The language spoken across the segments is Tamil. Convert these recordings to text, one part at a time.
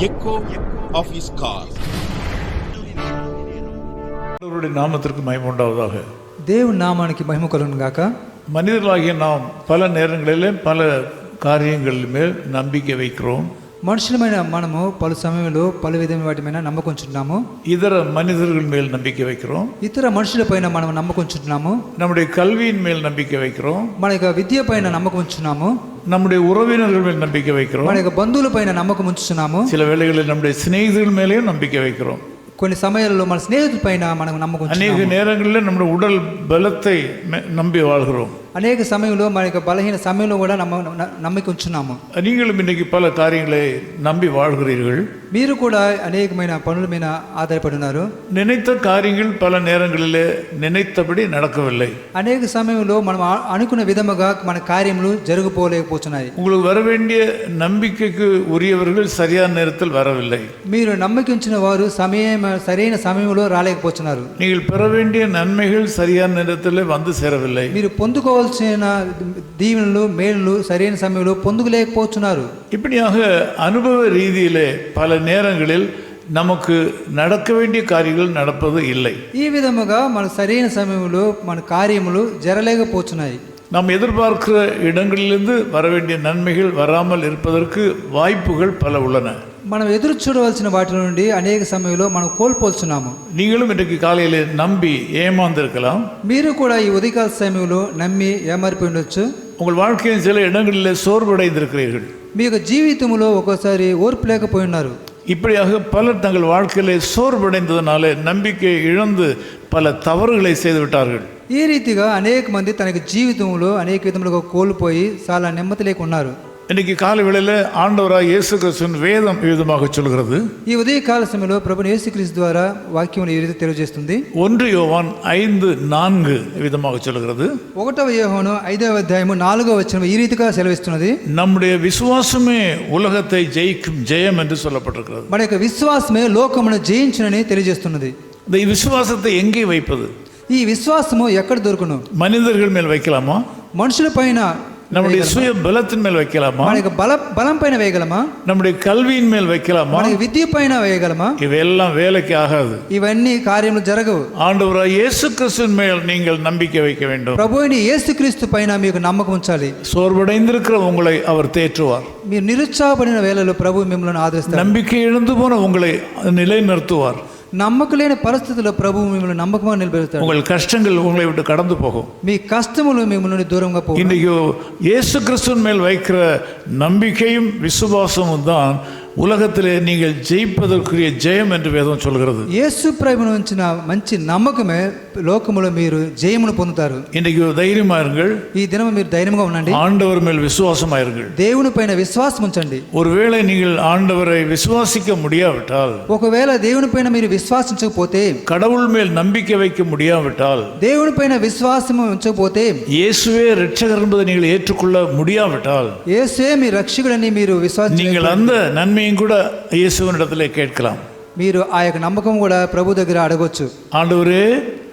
echo of his call. ஆண்டவருடைய நாமத்திற்கு மயம் உண்டாவதாக దేవుని నామానికి మహిమ కలుగును గాక மனிதர்களாகிய நாம் பல நேரங்களிலே பல காரியங்கள் மேல் நம்பிக்கை வைக்கிறோம் మనుషులమైన మనము పలు సమయంలో పలు విధమైన వాటి మీద నమ్మకుంటున్నాము இதர மனிதர்கள் மேல் நம்பிக்கை வைக்கிறோம் ఇతర మనుషులపైన మనం నమ్మకుంటున్నాము நம்முடைய கல்வியின் மேல் நம்பிக்கை வைக்கிறோம் మన యొక్క విద్య పైన నమ్మకం ఉంచున్నాము நம்முடைய உறவினர்கள் மேல் நம்பிக்கை வைக்கிறோம் మన యొక్క బంధువుల పైన నమ్మకం ఉంచుతున్నాము சில வேளைகளில் நம்முடைய சிநேகிதர்கள் மேலேயும் நம்பிக்கை வைக்கிறோம் కొన్ని సమయాల్లో మన స్నేహితుల పైన మనం నమ్మకం அநேக ఉంచుతున్నాము. நேரங்களில் நம்முடைய உடல் பலத்தை மெ- நம்பி வாழ்கிறோம் అనేక సమయంలో మన యొక్క బలహీన సమయంలో కూడా నమ్మ న- నమ్మిక ఉంచున్నాము நீங்களும் இன்னைக்கு பல காரியங்களை நம்பி வாழ்கிறீர்கள் మీరు కూడా అనేకమైన పనుల మీద ఆధారపడి ఉన్నారు நினைத்த காரியங்கள் பல நேரங்களிலே நினைத்தபடி நடக்கவில்லை అనేక సమయంలో మనం ఆ- అనుకున్న విధముగా మన కార్యములు జరుగుపోలేకపోతున్నాయి உங்களுக்கு வர வேண்டிய நம்பிக்கைக்கு உரியவர்கள் சரியான நேரத்தில் வரவில்லை మీరు నమ్మకించిన వారు సమయం సరైన సమయంలో రాలేకపోతున్నారు நீங்கள் பெற வேண்டிய நன்மைகள் சரியான நேரத்தில் வந்து சேரவில்லை మీరు పొందుకోవాల్సిన దీవెనలు మేలులు సరైన సమయంలో పొందుకోలేకపోతున్నారు இப்படியாக அனுபவ ரீதியிலே பல நேரங்களில் நமக்கு நடக்க வேண்டிய காரியங்கள் நடப்பது இல்லை ఈ విధముగా మన సరైన సమయంలో మన కార్యములు జరలేకపోతున్నాయి நாம் எதிர்பார்க்கிற இடங்களிலிருந்து வர வேண்டிய நன்மைகள் வராமல் இருப்பதற்கு வாய்ப்புகள் பல உள்ளன మనం ఎదురు చూడవలసిన వాటి నుండి అనేక సమయంలో మనం కోల్పోతున్నాము நீங்களும் இன்றைக்கு காலையில் நம்பி ஏமாந்திருக்கலாம் మీరు కూడా ఈ ఉదయకాల సమయంలో నమ్మి ఏమారిపోయి ఉండొచ్చు உங்கள் வாழ்க்கையின் சில இடங்களில் சோர்வடைந்திருக்கிறீர்கள் మీ యొక్క జీవితంలో ఒక్కోసారి ఓర్పు లేకపోయి ఉన్నారు இப்படியாக பலர் தங்கள் வாழ்க்கையிலே சோர்வடைந்ததனாலே நம்பிக்கை இழந்து பல தவறுகளை செய்து விட்டார்கள் ఈ రీతిగా అనేక మంది తన యొక్క జీవితంలో అనేక విధములుగా కోల్పోయి చాలా నెమ్మది లేక ఉన్నారు இன்னைக்கு காலை வேளையில் ஆண்டவராக இயேசு கிறிஸ்துவின் வேதம் விதமாக சொல்கிறது ఈ ఉదయకాల సమయంలో ప్రభు యేసుక్రీస్తు ద్వారా వాక్యం ఈ రీతి తెలియజేస్తుంది ஒன்று யோவான் ஐந்து நான்கு விதமாக சொல்கிறது ఒకటవ యోహోను ఐదవ అధ్యాయము నాలుగవ వచనం ఈ రీతిగా సెలవిస్తున్నది நம்முடைய விசுவாசமே உலகத்தை ஜெயிக்கும் ஜெயம் என்று சொல்லப்பட்டிருக்கிறது మన యొక్క విశ్వాసమే లోకమును జయించునని తెలియజేస్తున్నది இந்த விசுவாசத்தை எங்கே வைப்பது ఈ విశ్వాసము ఎక్కడ దొరుకును மனிதர்கள் மேல் வைக்கலாமா మనుషుల పైన நம்முடைய சுய பலத்தின் மேல் வைக்கலாமா మన యొక్క బల బలం పైన వేయగలమా நம்முடைய கல்வியின் மேல் வைக்கலாமா మన యొక్క విద్య పైన వేయగలమా இவையெல்லாம் வேலைக்கு ஆகாது ఇవన్నీ కార్యములు జరగవు ஆண்டவராக இயேசு கிறிஸ்துவின் மேல் நீங்கள் நம்பிக்கை வைக்க வேண்டும் ప్రభు అయిన యేసుక్రీస్తు పైన మీకు నమ్మకం ఉంచాలి சோர்வடைந்திருக்கிற உங்களை அவர் தேற்றுவார் మీరు నిరుత్సాహపడిన వేళలో ప్రభు మిమ్మల్ని ఆదరిస్తారు நம்பிக்கை இழந்து போன உங்களை நிலைநிறுத்துவார் నమ్మకం లేని పరిస్థితుల్లో ప్రభు మిమ్మల్ని నమ్మకంగా నిలబెడతాడు உங்கள் கஷ்டங்கள் உங்களை விட்டு கடந்து போகும் మీ కష్టములు మిమ్మల్ని నుండి దూరంగా పో இன்றைக்கு இயேசு கிறிஸ்துவின் மேல் வைக்கிற நம்பிக்கையும் விசுவாசமும் தான் உலகத்திலே நீங்கள் ஜெயிப்பதற்குரிய ஜெயம் என்று வேதம் சொல்கிறது యేసు ప్రభును ఉంచిన మంచి నమ్మకమే లోకములో మీరు జయమును పొందుతారు இன்றைக்கு தைரியமா இருங்கள் ఈ దినం మీరు ధైర్యంగా ఉండండి ஆண்டவர் மேல் விசுவாசமாயிருங்கள் దేవుని పైన విశ్వాసం ఉంచండి ஒருவேளை நீங்கள் ஆண்டவரை விசுவாசிக்க முடியாவிட்டால் ఒకవేళ దేవుని పైన మీరు విశ్వాసించకపోతే கடவுள் மேல் நம்பிக்கை வைக்க முடியாவிட்டால் దేవుని పైన విశ్వాసం ఉంచకపోతే இயேசுவே ரட்சகர் என்பதை நீங்கள் ஏற்றுக்கொள்ள முடியாவிட்டால் యేసే మీ రక్షకుడని మీరు విశ్వాసం நீங்கள் அந்த நன்மையும் கூட இயேசுவனிடத்திலே கேட்கலாம் మీరు ఆ యొక్క నమ్మకం కూడా ప్రభు దగ్గర అడగొచ్చు ஆண்டவரே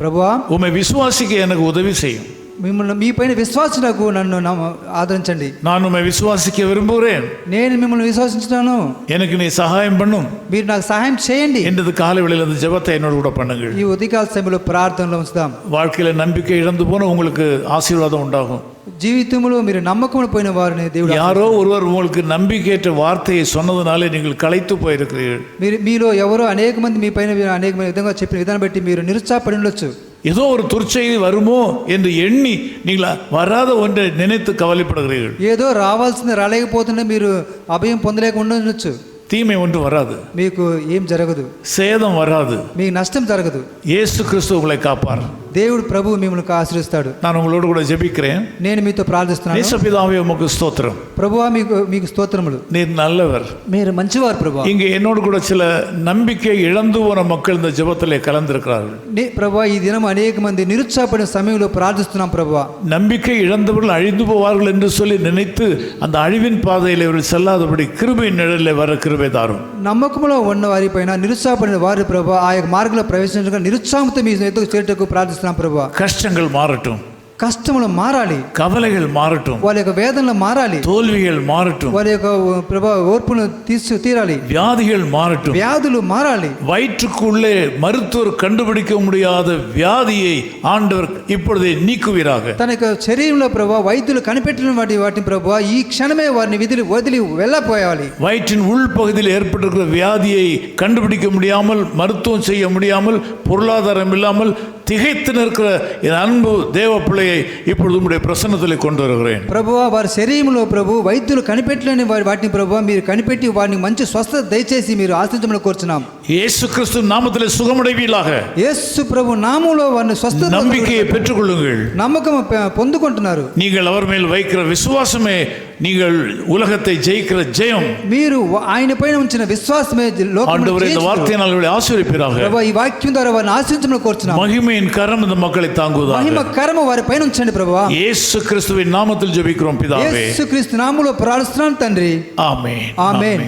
ప్రభువా உம்மை விசுவாசிக்க எனக்கு உதவி செய்யும் మిమ్మల్ని మీ పైన విశ్వాసకు నన్ను నమ్మ- ఆదరించండి நான் உம்மை விசுவாசிக்க விரும்புகிறேன் నేను మిమ్మల్ని విశ్వసించుతాను எனக்கு நீ சகாயம் பண்ணும் మీరు నాకు సహాయం చేయండి என்றது காலை வேளையில் அந்த ஜெபத்தை என்னோடு கூட பண்ணுங்கள் ఈ ఉదయకాల సమయంలో ప్రార్థనలో ఉంచుదాం வாழ்க்கையில நம்பிக்கை இழந்து போன உங்களுக்கு ஆசீர்வாதம் உண்டாகும் జీవితంలో మీరు నమ్మకం పోయిన వారిని దేవుడు யாரோ ஒருவர் உங்களுக்கு நம்பிக்கையற்ற வார்த்தையை சொன்னதுனாலே நீங்கள் களைத்து போயிருக்கிறீர்கள் మీరు మీలో ఎవరో అనేక మంది మీ పైన అనేక మంది విధంగా చెప్పిన విధానం బట్టి మీరు నిరుత్సాహపడి ఉండొచ్చు ஏதோ ஒரு துர்ச்செய்தி வருமோ என்று எண்ணி நீங்கள் வராத ஒன்றை நினைத்து கவலைப்படுகிறீர்கள் ఏదో రావాల్సింది రాలేకపోతుంటే మీరు అభయం పొందలేక ఉండొచ్చు தீமை ஒன்று வராது మీకు ఏం జరగదు சேதம் வராது మీకు నష్టం జరగదు இயேசு கிறிஸ்து உங்களை காப்பார் దేవుడు ప్రభు మిమ్మల్ని ఆశ్రయిస్తాడు நான் உங்களோடு கூட ஜெபிக்கிறேன் నేను మీతో ప్రార్థిస్తున్నాను நேசபிதாவே உமக்கு ஸ்தோத்திரம் ప్రభువా మీకు మీకు స్తోత్రములు நீர் நல்லவர் మీరు మంచివారు ప్రభు இங்கே என்னோடு கூட சில நம்பிக்கை இழந்து போன மக்கள் இந்த ஜெபத்திலே கலந்திருக்கிறார்கள் నీ ప్రభా ఈ దినం అనేక మంది నిరుత్సాహపడిన సమయంలో ప్రార్థిస్తున్నాం ప్రభువా நம்பிக்கை இழந்தவர்கள் அழிந்து போவார்கள் என்று சொல்லி நினைத்து அந்த அழிவின் பாதையில் இவர்கள் செல்லாதபடி கிருபை நிழலில் வர கிருபை தாரும் నమ్మకంలో ఉన్న వారిపైన నిరుత్సాహపడిన వారి ప్రభు ఆ యొక్క మార్గంలో ప్రవేశించగా నిరుత్సాహంతో మీ ఎత్తుకు చేరుటకు ప్రార్థిస్తున్నాం ప్రభు கஷ்டங்கள் மாறட்டும் కష్టములు మారాలి கவலைகள் மாறட்டும் వారి యొక్క వేదనలు మారాలి தோல்விகள் மாறட்டும் వారి యొక్క ప్రభా ఓర్పును తీసు తీరాలి வியாதிகள் மாறட்டும் వ్యాధులు మారాలి வயிற்றுக்குள்ளே மருத்துவர் கண்டுபிடிக்க முடியாத வியாதியை ஆண்டவர் இப்பொழுதே நீக்குவீராக తన యొక్క శరీరంలో ప్రభా వైద్యులు కనిపెట్టిన వాటి వాటిని ప్రభా ఈ క్షణమే వారిని విధులు వదిలి వెళ్ళపోయాలి வயிற்றின் உள்பகுதியில் ஏற்பட்டிருக்கிற வியாதியை கண்டுபிடிக்க முடியாமல் மருத்துவம் செய்ய முடியாமல் பொருளாதாரம் இல்லாமல் திகைத்து நிற்கிற என் அன்பு தேவ பிள்ளையை இப்பொழுது உம்முடைய பிரசன்னத்தில் கொண்டு வருகிறேன் ప్రభువా వారి శరీరంలో ప్రభు వైద్యులు కనిపెట్టలేని వారి వాటిని ప్రభు మీరు కనిపెట్టి వారిని మంచి స్వస్థత దయచేసి మీరు ఆశ్రయించమని కోరుచున్నాం இயேசு கிறிஸ்து நாமத்திலே சுகமடைவீர்களாக యేసు ప్రభు నామంలో వారిని స్వస్థత நம்பிக்கையை பெற்றுக்கொள்ளுங்கள் నమ్మకం పె- పొందుకుంటున్నారు நீங்கள் அவர் மேல் வைக்கிற விசுவாசமே நீங்கள் உலகத்தை ஜெயிக்கிற ஜெயம் మీరు ఆయన పైన ఉంచిన విశ్వాసమే లోకమును ஆண்டவர் இந்த జయించును. வார்த்தையினால் அவர்களை ஆசீர்வதிப்பீராக ప్రభు ఈ వాక్యం ద్వారా వారిని ఆశ్రయించమని కోరుచున్నాం மகிமையின் கரம் இந்த மக்களை మహిమ தாங்குவதாக కరమ వారి పైన ఉంచండి ప్రభు இயேசு கிறிஸ்துவின் நாமத்தில் ஜெபிக்கிறோம் பிதாவே యేసు క్రీస్తు నామంలో ప్రార్థిస్తున్నాను తండ్రి ஆமென் ஆமென்.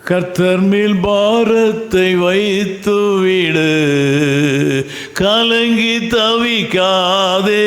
கர்த்தர் மேல் பாரத்தை வைத்து விடு கலங்கி தவிக்காதே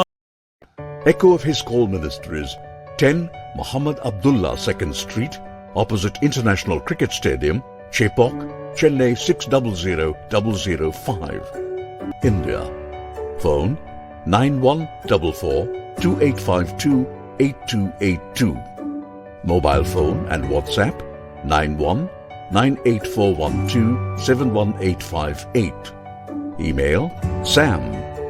Echo of His Call Ministries, 10 Muhammad Abdullah 2nd Street, opposite International Cricket Stadium, Chepok, Chennai 600005. India. Phone 9144 2852 8282. Mobile phone and WhatsApp 91 98412 71858. Email sam